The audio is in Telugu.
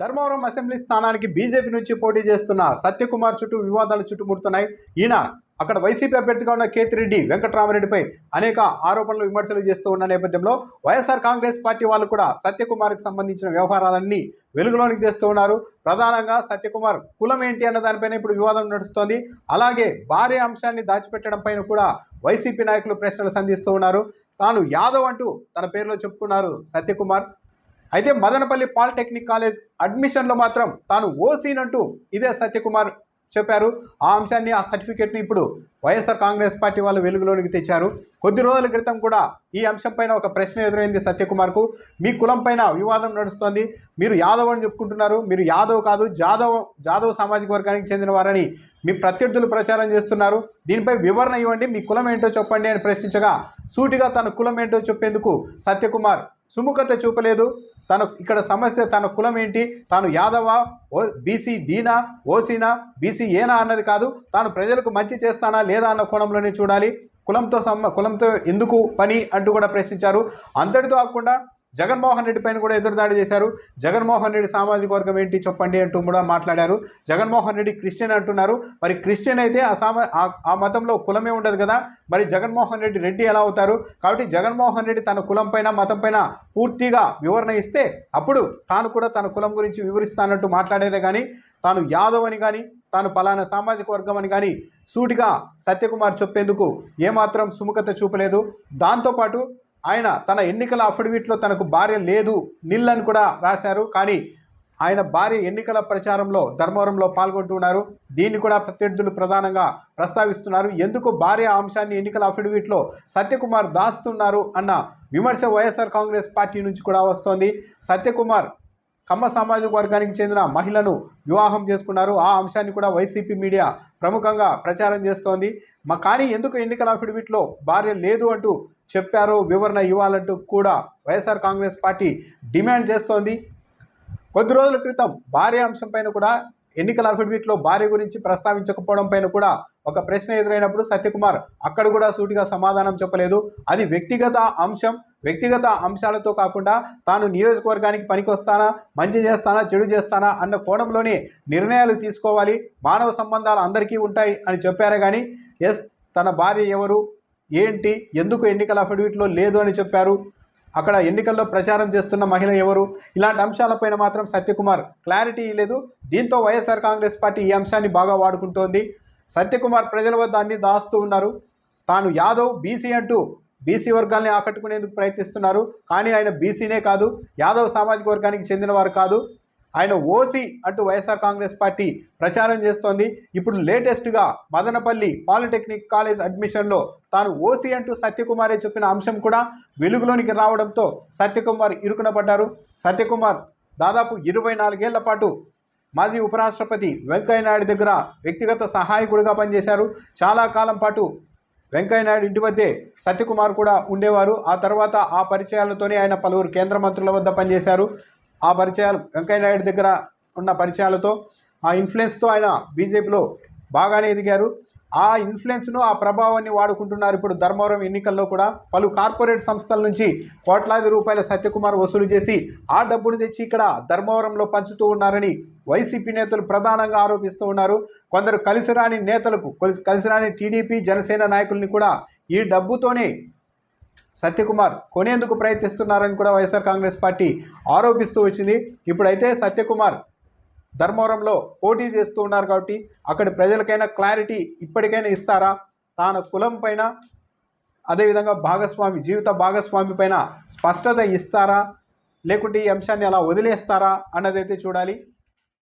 ధర్మవరం అసెంబ్లీ స్థానానికి బీజేపీ నుంచి పోటీ చేస్తున్న సత్యకుమార్ చుట్టూ వివాదాలు చుట్టుముడుతున్నాయి. ఈయన అక్కడ వైసీపీ అభ్యర్థిగా ఉన్న కేతిరెడ్డి వెంకటరామరెడ్డిపై అనేక ఆరోపణలు విమర్శలు చేస్తూ ఉన్న నేపథ్యంలో వైఎస్ఆర్ కాంగ్రెస్ పార్టీ వాళ్ళు కూడా సత్యకుమార్కి సంబంధించిన వ్యవహారాలన్నీ వెలుగులోనికి తెస్తూ ఉన్నారు. ప్రధానంగా సత్యకుమార్ కులం ఏంటి అన్న దానిపైన ఇప్పుడు వివాదం నడుస్తోంది. అలాగే భార్య అంశాన్ని దాచిపెట్టడం పైన కూడా వైసీపీ నాయకులు ప్రశ్నలు సంధిస్తూ ఉన్నారు. తాను యాదవ్ అంటూ తన పేరులో చెప్పుకున్నారు సత్యకుమార్. అయితే మదనపల్లి పాలిటెక్నిక్ కాలేజ్ అడ్మిషన్లో మాత్రం తాను ఓసీనంటూ ఇదే సత్యకుమార్ చెప్పారు. ఆ అంశాన్ని ఆ సర్టిఫికేట్ని ఇప్పుడు వైఎస్ఆర్ కాంగ్రెస్ పార్టీ వాళ్ళు వెలుగులోనికి తెచ్చారు. కొద్ది రోజుల క్రితం కూడా ఈ అంశంపైన ఒక ప్రశ్న ఎదురైంది సత్యకుమార్కు. మీ కులం పైన వివాదం నడుస్తోంది. మీరు యాదవ్ అని చెప్పుకుంటున్నారు. మీరు యాదవ్ కాదు జాదవ్ జాదవ్ సామాజిక వర్గానికి చెందిన వారని మీ ప్రత్యర్థులు ప్రచారం చేస్తున్నారు. దీనిపై వివరణ ఇవ్వండి. మీ కులం ఏంటో చెప్పండి అని ప్రశ్నించగా సూటిగా తన కులం ఏంటో చెప్పేందుకు సత్యకుమార్ సుముఖత చూపలేదు. తన ఇక్కడ సమస్య తన కులం ఏంటి? తాను యాదవ? ఓ బీసీ డీనా? ఓసీనా? బీసీ ఏనా అన్నది కాదు. తాను ప్రజలకు మంచి చేస్తానా లేదా అన్న కోణంలోనే చూడాలి. కులంతో సమ కులంతో ఎందుకు పని అంటూ కూడా ప్రశ్నించారు. అంతటితో కాకుండా జగన్మోహన్ రెడ్డి పైన కూడా ఎదురుదాడి చేశారు. జగన్మోహన్ రెడ్డి సామాజిక వర్గం ఏంటి చెప్పండి అంటూ కూడా మాట్లాడారు. జగన్మోహన్ రెడ్డి క్రిస్టియన్ అంటున్నారు. మరి క్రిస్టియన్ అయితే ఆ సామా ఆ- మతంలో కులమే ఉండదు కదా. మరి జగన్మోహన్ రెడ్డి రెడ్డి ఎలా అవుతారు? కాబట్టి జగన్మోహన్ రెడ్డి తన కులం పైన మతం పైన పూర్తిగా వివరణ ఇస్తే అప్పుడు తాను కూడా తన కులం గురించి వివరిస్తానంటూ మాట్లాడారే కానీ తాను యాదవ్ అని కానీ తాను పలానా సామాజిక వర్గం అని కానీ సూటిగా సత్యకుమార్ చెప్పేందుకు ఏమాత్రం సుముఖత చూపలేదు. దాంతోపాటు ఆయన తన ఎన్నికల అఫిడవిట్లో తనకు భార్య లేదు నిల్ అని కూడా రాశారు. కానీ ఆయన భార్య ఎన్నికల ప్రచారంలో ధర్మవరంలో పాల్గొంటున్నారు దీన్ని కూడా ప్రత్యర్థులు ప్రధానంగా ప్రస్తావిస్తున్నారు. ఎందుకు భార్య అంశాన్ని ఎన్నికల అఫిడవిట్లో సత్యకుమార్ దాస్తున్నారు అన్న విమర్శ వైఎస్ఆర్ కాంగ్రెస్ పార్టీ నుంచి కూడా వస్తోంది. సత్యకుమార్ కమ్మ సామాజిక వర్గానికి చెందిన మహిళను వివాహం చేసుకున్నారు. ఆ అంశాన్ని కూడా వైసీపీ మీడియా ప్రముఖంగా ప్రచారం చేస్తోంది. మా కానీ ఎందుకు ఎన్నికల అఫిడవిట్లో భార్య లేదు అంటూ చెప్పారో వివరణ ఇవ్వాలంటూ కూడా వైఎస్ఆర్ కాంగ్రెస్ పార్టీ డిమాండ్ చేస్తోంది. కొద్ది రోజుల క్రితం భార్య అంశం పైన కూడా ఎన్నికల అఫిడవిట్లో భార్య గురించి ప్రస్తావించకపోవడం పైన కూడా ఒక ప్రశ్న ఎదురైనప్పుడు సత్యకుమార్ అక్కడ కూడా సూటిగా సమాధానం చెప్పలేదు. అది వ్యక్తిగత అంశం వ్యక్తిగత అంశాలతో కాకుండా తాను నియోజకవర్గానికి పనికొస్తానా మంచి చేస్తానా చెడు చేస్తానా అన్న కోణంలోనే నిర్ణయాలు తీసుకోవాలి. మానవ సంబంధాలు అందరికీ ఉంటాయి అని చెప్పారే కానీ ఎస్ తన భార్య ఎవరు ఏంటి? ఎందుకు ఎన్నికల అఫిడవిట్లో లేదు అని చెప్పారు? అక్కడ ఎన్నికల్లో ప్రచారం చేస్తున్న మహిళ ఎవరు? ఇలాంటి అంశాలపైన మాత్రం సత్యకుమార్ క్లారిటీ లేదు. దీంతో వైఎస్ఆర్ కాంగ్రెస్ పార్టీ ఈ అంశాన్ని బాగా వాడుకుంటోంది. సత్యకుమార్ ప్రజల వద్ద అన్ని దాస్తూ ఉన్నారు. తాను యాదవ్ బీసీ అంటూ బీసీ వర్గాల్ని ఆకట్టుకునేందుకు ప్రయత్నిస్తున్నారు. కానీ ఆయన బీసీనే కాదు యాదవ్ సామాజిక వర్గానికి చెందినవారు కాదు. ఆయన ఓసీ అంటూ వైఎస్ఆర్ కాంగ్రెస్ పార్టీ ప్రచారం చేస్తోంది. ఇప్పుడు లేటెస్ట్గా మదనపల్లి పాలిటెక్నిక్ కాలేజ్ అడ్మిషన్లో తాను ఓసీ అంటూ సత్యకుమారే చెప్పిన అంశం కూడా వెలుగులోనికి రావడంతో సత్యకుమార్ ఇరుకున పడ్డారు. సత్యకుమార్ దాదాపు ఇరవై నాలుగేళ్ళ పాటు మాజీ ఉపరాష్ట్రపతి వెంకయ్యనాయుడు దగ్గర వ్యక్తిగత సహాయకుడిగా పనిచేశారు. చాలా కాలం పాటు వెంకయ్యనాయుడు ఇంటి వద్దే సత్యకుమార్ కూడా ఉండేవారు. ఆ తర్వాత ఆ పరిచయాలతోనే ఆయన పలువురు కేంద్ర మంత్రుల వద్ద పనిచేశారు. ఆ పరిచయాలు వెంకయ్యనాయుడు దగ్గర ఉన్న పరిచయాలతో ఆ ఇన్ఫ్లుయెన్స్తో ఆయన బీజేపీలో బాగానే ఎదిగారు. ఆ ఇన్ఫ్లుయెన్స్ను ఆ ప్రభావాన్ని వాడుకుంటున్నారు ఇప్పుడు ధర్మవరం ఎన్నికల్లో కూడా. పలు కార్పొరేట్ సంస్థల నుంచి కోట్లాది రూపాయల సత్యకుమార్ వసూలు చేసి ఆ డబ్బును తెచ్చి ఇక్కడ ధర్మవరంలో పంచుతూ ఉన్నారని వైసీపీ నేతలు ప్రధానంగా ఆరోపిస్తూ ఉన్నారు. కొందరు కలిసిరాని నేతలకు కలిసి- కలిసిరాని టీడీపీ జనసేన నాయకుల్ని కూడా ఈ డబ్బుతోనే సత్యకుమార్ కొనేందుకు ప్రయత్నిస్తున్నారని కూడా వైఎస్ఆర్ కాంగ్రెస్ పార్టీ ఆరోపిస్తూ వచ్చింది. ఇప్పుడైతే సత్యకుమార్ ధర్మవరంలో పోటీ చేస్తూ ఉన్నారు కాబట్టి అక్కడ ప్రజలకైనా క్లారిటీ ఇప్పటికైనా ఇస్తారా? తాను కులం పైన అదేవిధంగా భాగస్వామి జీవిత భాగస్వామి పైన స్పష్టత ఇస్తారా? లేకుంటే ఈ అంశాన్ని అలా వదిలేస్తారా? అన్నదైతే చూడాలి.